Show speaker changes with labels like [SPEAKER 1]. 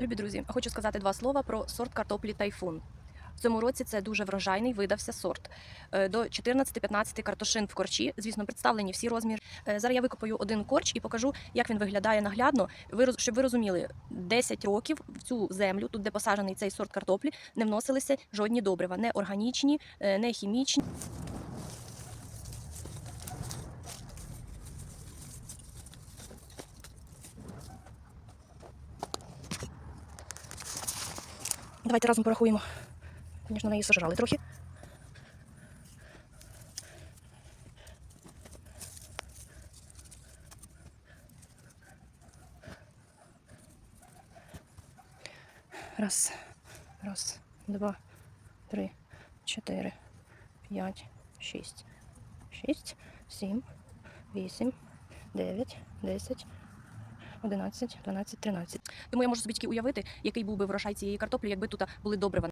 [SPEAKER 1] Любі друзі, хочу сказати два слова про сорт картоплі тайфун. В цьому році це дуже врожайний видався сорт. Е, До 14-15 картошин в корчі. Звісно, представлені всі розміри. Е, Зараз я викопаю один корч і покажу, як він виглядає наглядно. Щоб ви розуміли, 10 років в цю землю, тут де посаджений цей сорт картоплі, не вносилися жодні добрива, не органічні, е, не хімічні. Давайте разом порахуємо. Звісно, неї сожрали трохи. Раз, раз, два, три, чотири, п'ять, шість, шість, сім, вісім, дев'ять, десять, 11, 12, 13. Тому я можу собі тільки уявити, який був би врожай цієї картоплі, якби тут були добрива.